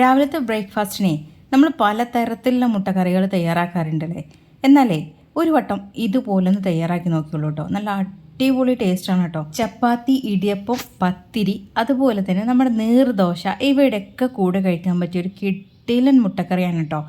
രാവിലത്തെ ബ്രേക്ക്ഫാസ്റ്റിനെ നമ്മൾ പലതരത്തിലുള്ള മുട്ടക്കറികൾ തയ്യാറാക്കാറുണ്ടല്ലേ? എന്നാലേ ഒരു വട്ടം ഇതുപോലൊന്ന് തയ്യാറാക്കി നോക്കിയുള്ളൂ കേട്ടോ. നല്ല അടിപൊളി ടേസ്റ്റാണ് കേട്ടോ. ചപ്പാത്തി ഇടിയപ്പം പത്തിരി അതുപോലെ തന്നെ നമ്മുടെ നീർദോശ ഇവയുടെയൊക്കെ കൂടെ കഴിക്കാൻ പറ്റിയ ഒരു കിട്ടിലൻ മുട്ടക്കറിയാണ് കേട്ടോ.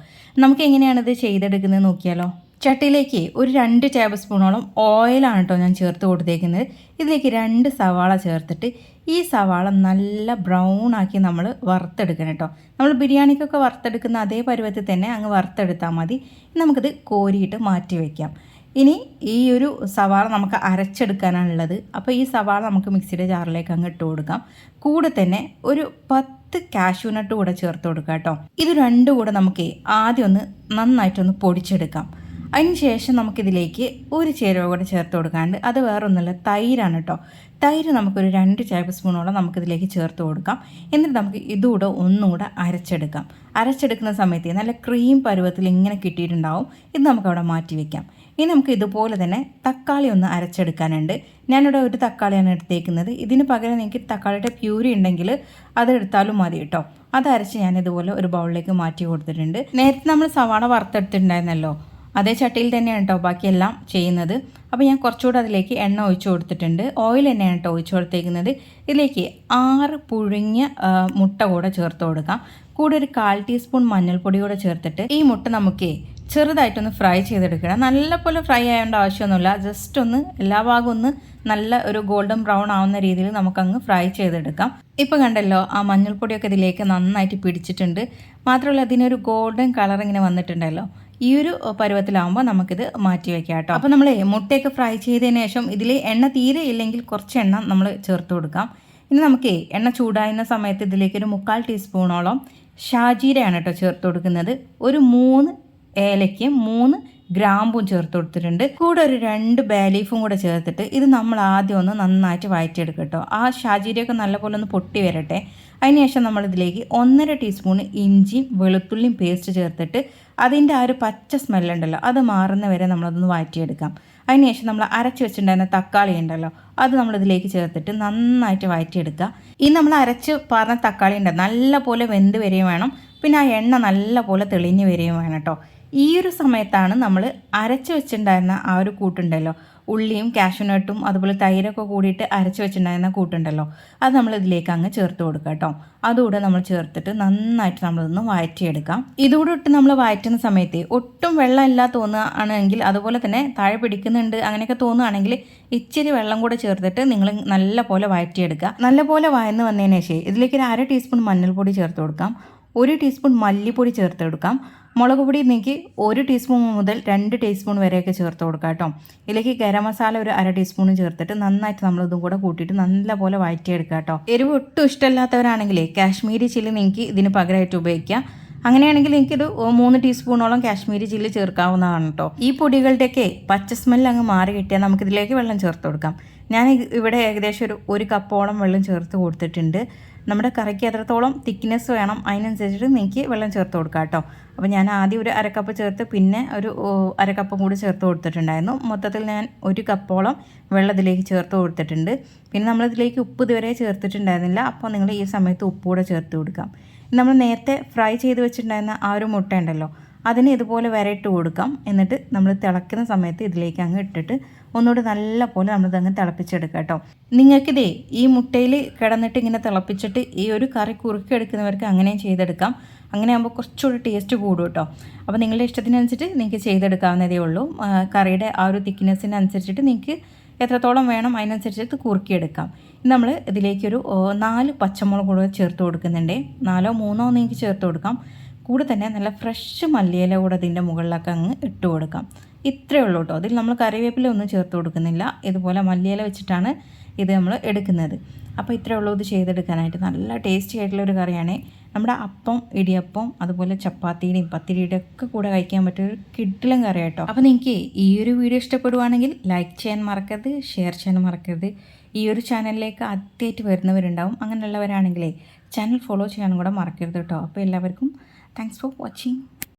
നമുക്ക് എങ്ങനെയാണിത് ചെയ്തെടുക്കുന്നത് നോക്കിയാലോ? ചട്ടിയിലേക്ക് ഒരു രണ്ട് ടേബിൾ സ്പൂണോളം ഓയിലാണ് കേട്ടോ ഞാൻ ചേർത്ത് കൊടുത്തേക്കുന്നത്. ഇതിലേക്ക് രണ്ട് സവാള ചേർത്തിട്ട് ഈ സവാള നല്ല ബ്രൗൺ ആക്കി നമ്മൾ വറുത്തെടുക്കണം കേട്ടോ. നമ്മൾ ബിരിയാണിക്കൊക്കെ വറുത്തെടുക്കുന്ന അതേ പരുവത്തിൽ തന്നെ അങ്ങ് വറുത്തെടുത്താൽ മതി. നമുക്കിത് കോരിയിട്ട് മാറ്റി വയ്ക്കാം ഇനി ഈ ഒരു സവാള നമുക്ക് അരച്ചെടുക്കാനാണുള്ളത് അപ്പോൾ ഈ സവാള നമുക്ക് മിക്സിയുടെ ജാറിലേക്ക് അങ്ങ് ഇട്ട് കൊടുക്കാം. കൂടെ തന്നെ ഒരു പത്ത് കാഷ്യൂ നട്ട് കൂടെ ചേർത്ത് കൊടുക്കാം കേട്ടോ. ഇത് രണ്ടും കൂടെ നമുക്ക് ആദ്യം ഒന്ന് നന്നായിട്ടൊന്ന് പൊടിച്ചെടുക്കാം. അതിന് ശേഷം നമുക്കിതിലേക്ക് ഒരു ചേരുവ കൂടെ ചേർത്ത് കൊടുക്കാണ്ട് അത് വേറൊന്നുമില്ല തൈരാണ് കേട്ടോ തൈര് നമുക്കൊരു രണ്ട് ടേബിൾ സ്പൂണോളം നമുക്കിതിലേക്ക് ചേർത്ത് കൊടുക്കാം. എന്നിട്ട് നമുക്ക് ഇതുകൂടെ ഒന്നുകൂടെ അരച്ചെടുക്കാം. അരച്ചെടുക്കുന്ന സമയത്ത് നല്ല ക്രീം പരുവത്തിൽ ഇങ്ങനെ കിട്ടിയിട്ടുണ്ടാവും. ഇത് നമുക്ക് അവിടെ മാറ്റി വെക്കാം. ഇനി നമുക്ക് ഇതുപോലെ തന്നെ തക്കാളി ഒന്ന് അരച്ചെടുക്കാനുണ്ട്. ഞാനിവിടെ ഒരു തക്കാളിയാണ് എടുത്തേക്കുന്നത്. ഇതിന് പകരം എനിക്ക് തക്കാളിയുടെ പ്യൂരി ഉണ്ടെങ്കിൽ അതെടുത്താലും മതി കേട്ടോ അത് അരച്ച് ഞാൻ ഇതുപോലെ ഒരു ബൗളിലേക്ക് മാറ്റി കൊടുത്തിട്ടുണ്ട്. നേരത്തെ നമ്മൾ സവാള വറുത്തെടുത്തിട്ടുണ്ടായിരുന്നല്ലോ. അതേ ചട്ടിയിൽ തന്നെയാണ് കേട്ടോ ബാക്കിയെല്ലാം ചെയ്യുന്നത്. അപ്പോൾ ഞാൻ കുറച്ചുകൂടെ അതിലേക്ക് എണ്ണ ഒഴിച്ചു കൊടുത്തിട്ടുണ്ട്. ഓയിൽ തന്നെയാണ് കേട്ടോ ഒഴിച്ചു കൊടുത്തേക്കുന്നത്. ഇതിലേക്ക് ആറ് പുഴുങ്ങിയ മുട്ട കൂടെ ചേർത്ത് കൊടുക്കാം. കൂടെ ഒരു കാൽ ടീസ്പൂൺ മഞ്ഞൾപ്പൊടി കൂടെ ചേർത്തിട്ട് ഈ മുട്ട നമുക്ക് ചെറുതായിട്ടൊന്ന് ഫ്രൈ ചെയ്തെടുക്കണം. നല്ലപോലെ ഫ്രൈ ആവേണ്ട ആവശ്യമൊന്നുമില്ല. ജസ്റ്റ് ഒന്ന് എല്ലാ ഭാഗവും ഒന്ന് നല്ല ഒരു ഗോൾഡൻ ബ്രൗൺ ആവുന്ന രീതിയിൽ നമുക്കങ്ങ് ഫ്രൈ ചെയ്തെടുക്കാം. ഇപ്പോൾ കണ്ടല്ലോ ആ മഞ്ഞൾപ്പൊടിയൊക്കെ ഇതിലേക്ക് നന്നായിട്ട് പിടിച്ചിട്ടുണ്ട്. മാത്രമല്ല അതിനൊരു ഗോൾഡൻ കളർ ഇങ്ങനെ വന്നിട്ടുണ്ടല്ലോ. ഈ ഒരു പരുവത്തിലാവുമ്പോൾ നമുക്കിത് മാറ്റി വയ്ക്കാം കേട്ടോ. അപ്പോൾ നമ്മൾ മുട്ടയൊക്കെ ഫ്രൈ ചെയ്തതിന് ശേഷം ഇതിൽ എണ്ണ തീരെ ഇല്ലെങ്കിൽ കുറച്ച് എണ്ണ നമ്മൾ ചേർത്ത് കൊടുക്കാം. ഇനി നമുക്ക് എണ്ണ ചൂടായുന്ന സമയത്ത് ഇതിലേക്ക് ഒരു മുക്കാൽ ടീസ്പൂണോളം ഷാജീരയാണ് കേട്ടോ ചേർത്ത് കൊടുക്കുന്നത്. ഒരു മൂന്ന് ഏലയ്ക്കും മൂന്ന് ഗ്രാമ്പും ചേർത്ത് കൊടുത്തിട്ടുണ്ട്. കൂടെ ഒരു രണ്ട് ബേലീഫും കൂടെ ചേർത്തിട്ട് ഇത് നമ്മൾ ആദ്യം ഒന്ന് നന്നായിട്ട് വഴറ്റിയെടുക്കുക കേട്ടോ. ആ ഷാജീരയൊക്കെ നല്ലപോലെ ഒന്ന് പൊട്ടി വരട്ടെ. അതിനുശേഷം നമ്മളിതിലേക്ക് ഒന്നര ടീസ്പൂൺ ഇഞ്ചിയും വെളുത്തുള്ളിയും പേസ്റ്റ് ചേർത്തിട്ട് അതിന്റെ ആ ഒരു പച്ച സ്മെല്ലുണ്ടല്ലോ അത് മാറുന്ന വരെ നമ്മളതൊന്ന് വഴറ്റിയെടുക്കാം. അതിനുശേഷം നമ്മൾ അരച്ച് വെച്ചിട്ടുണ്ടായിരുന്ന തക്കാളി ഉണ്ടല്ലോ അത് നമ്മളിതിലേക്ക് ചേർത്തിട്ട് നന്നായിട്ട് വഴറ്റിയെടുക്കുക. ഈ നമ്മൾ അരച്ച് പറഞ്ഞ തക്കാളി ഉണ്ട് നല്ല പോലെ വെന്ത് വരികയും വേണം. പിന്നെ ആ എണ്ണ നല്ല പോലെ തെളിഞ്ഞു വരികയും വേണം കേട്ടോ. ഈ ഒരു സമയത്താണ് നമ്മൾ അരച്ച് വെച്ചിട്ടുണ്ടായിരുന്ന ആ ഒരു കൂട്ടുണ്ടല്ലോ. ഉള്ളിയും കാഷ്യൂനട്ടും അതുപോലെ തൈരൊക്കെ കൂടിയിട്ട് അരച്ച് വെച്ചിട്ടുണ്ടായിരുന്ന കൂട്ടുണ്ടല്ലോ. അത് നമ്മൾ ഇതിലേക്ക് അങ്ങ് ചേർത്ത് കൊടുക്കുക കേട്ടോ. അതുകൂടെ നമ്മൾ ചേർത്തിട്ട് നന്നായിട്ട് നമ്മളിതൊന്ന് വഴറ്റിയെടുക്കാം. ഇതുകൂടെ ഇട്ട് നമ്മൾ വഴറ്റുന്ന സമയത്ത് ഒട്ടും വെള്ളം ഇല്ല തോന്നുകയാണെങ്കിൽ അതുപോലെ തന്നെ താഴെ പിടിക്കുന്നുണ്ട് അങ്ങനെയൊക്കെ തോന്നുകയാണെങ്കിൽ ഇച്ചിരി വെള്ളം കൂടെ ചേർത്തിട്ട് നിങ്ങൾ നല്ല പോലെ വഴറ്റിയെടുക്കുക. നല്ല പോലെ വയന്ന് വന്നതിന് ശേഷം ഇതിലേക്ക് ഒരു അര ടീസ്പൂൺ മഞ്ഞൾപ്പൊടി ചേർത്ത് കൊടുക്കാം. ഒരു ടീസ്പൂൺ മല്ലിപ്പൊടി ചേർത്ത് കൊടുക്കാം. മുളക് പൊടി നീക്കി ഒരു ടീസ്പൂൺ മുതൽ രണ്ട് ടീസ്പൂൺ വരെയൊക്കെ ചേർത്ത് കൊടുക്കാം കേട്ടോ. ഇതിലേക്ക് ഗരം മസാല ഒരു അര ടീസ്പൂൺ ചേർത്തിട്ട് നന്നായിട്ട് നമ്മളിതും കൂടെ കൂട്ടിയിട്ട് നല്ലപോലെ വഴറ്റിയെടുക്കുക കേട്ടോ. എരിവ് ഒട്ടും ഇഷ്ടമല്ലാത്തവരാണെങ്കിൽ കാശ്മീരി ചില്ലി നിങ്ങൾക്ക് ഇതിന് പകരമായിട്ട് ഉപയോഗിക്കാം അങ്ങനെയാണെങ്കിൽ എനിക്കിത് മൂന്ന് ടീസ്പൂണോളം കാശ്മീരി ചില്ലി ചേർക്കാവുന്നതാണ് കേട്ടോ ഈ പൊടികളുടെയൊക്കെ പച്ച സ്മെല്ല് അങ്ങ് മാറി കിട്ടിയാൽ നമുക്കിതിലേക്ക് വെള്ളം ചേർത്ത് കൊടുക്കാം. ഞാൻ ഇവിടെ ഏകദേശം ഒരു ഒരു കപ്പോളം വെള്ളം ചേർത്ത് കൊടുത്തിട്ടുണ്ട്. നമ്മുടെ കറിക്ക് എത്രത്തോളം തിക്നെസ് വേണം അതിനനുസരിച്ചിട്ട് നീക്കി വെള്ളം ചേർത്ത് കൊടുക്കാം കേട്ടോ. അപ്പോൾ ഞാൻ ആദ്യം ഒരു അരക്കപ്പ് ചേർത്ത് പിന്നെ ഒരു അരക്കപ്പും കൂടി ചേർത്ത് കൊടുത്തിട്ടുണ്ടായിരുന്നു. മൊത്തത്തിൽ ഞാൻ ഒരു കപ്പോളം വെള്ളം ഇതിലേക്ക് ചേർത്ത് കൊടുത്തിട്ടുണ്ട്. പിന്നെ നമ്മളിതിലേക്ക് ഉപ്പ് ഇതുവരെ ചേർത്തിട്ടുണ്ടായിരുന്നില്ല. അപ്പോൾ നിങ്ങൾ ഈ സമയത്ത് ഉപ്പ് കൂടെ ചേർത്ത് കൊടുക്കാം. നമ്മൾ നേരത്തെ ഫ്രൈ ചെയ്ത് വെച്ചിട്ടുണ്ടായിരുന്ന ആ ഒരു മുട്ട ഉണ്ടല്ലോ അതിന് ഇതുപോലെ വരയിട്ട് കൊടുക്കാം. എന്നിട്ട് നമ്മൾ തിളക്കുന്ന സമയത്ത് ഇതിലേക്ക് അങ്ങ് ഇട്ടിട്ട് ഒന്നുകൂടി നല്ല പോലെ നമ്മളിതങ്ങ് തിളപ്പിച്ചെടുക്കാം കേട്ടോ. നിങ്ങൾക്കിതേ ഈ മുട്ടയിൽ കിടന്നിട്ട് ഇങ്ങനെ തിളപ്പിച്ചിട്ട് ഈ ഒരു കറി കുറുക്കിയെടുക്കുന്നവർക്ക് അങ്ങനെയും ചെയ്തെടുക്കാം. അങ്ങനെ ആകുമ്പോൾ കുറച്ചുകൂടി ടേസ്റ്റ് കൂടും കേട്ടോ. അപ്പോൾ നിങ്ങളുടെ ഇഷ്ടത്തിനനുസരിച്ച് നിങ്ങൾക്ക് ചെയ്തെടുക്കാവുന്നതേ ഉള്ളൂ. കറിയുടെ ആ ഒരു തിക്നെസ്സിനനുസരിച്ചിട്ട് നിങ്ങൾക്ക് എത്രത്തോളം വേണം അതിനനുസരിച്ചിട്ട് കുറുക്കിയെടുക്കാം. നമ്മൾ ഇതിലേക്കൊരു നാല് പച്ചമുളക് കൂടെ ചേർത്ത് കൊടുക്കുന്നുണ്ട്. നാലോ മൂന്നോ നിങ്ങൾക്ക് ചേർത്ത് കൊടുക്കാം. കൂടെ തന്നെ നല്ല ഫ്രഷ് മല്ലിയില കൂടെ അതിന്റെ മുകളിലൊക്കെ അങ്ങ് ഇട്ട് കൊടുക്കാം. ഇത്രയേ ഉള്ളൂ കേട്ടോ. അതിൽ നമ്മൾ കറിവേപ്പില ഒന്നും ചേർത്ത് കൊടുക്കുന്നില്ല. ഇതുപോലെ മല്ലിയില വെച്ചിട്ടാണ് ഇത് നമ്മൾ എടുക്കുന്നത്. അപ്പോൾ ഇത്രയേ ഉള്ളൂ ഇത് ചെയ്തെടുക്കാനായിട്ട്. നല്ല ടേസ്റ്റി ആയിട്ടുള്ള ഒരു കറിയാണ്. നമ്മുടെ അപ്പം ഇടിയപ്പം അതുപോലെ ചപ്പാത്തിയുടെയും പത്തിരിയുടെ ഒക്കെ കൂടെ കഴിക്കാൻ പറ്റിയ ഒരു കിഡിലും കറി കേട്ടോ അപ്പോൾ നിങ്ങൾക്ക് ഈ ഒരു വീഡിയോ ഇഷ്ടപ്പെടുവാണെങ്കിൽ ലൈക്ക് ചെയ്യാൻ മറക്കരുത് ഷെയർ ചെയ്യാൻ മറക്കരുത്. ഈ ഒരു ചാനലിലേക്ക് ആദ്യമായിട്ട് വരുന്നവരുണ്ടാവും. അങ്ങനെയുള്ളവരാണെങ്കിലേ ചാനൽ ഫോളോ ചെയ്യാനും കൂടെ മറക്കരുത് കേട്ടോ. അപ്പോൾ എല്ലാവർക്കും താങ്ക്സ് ഫോർ വാച്ചിങ്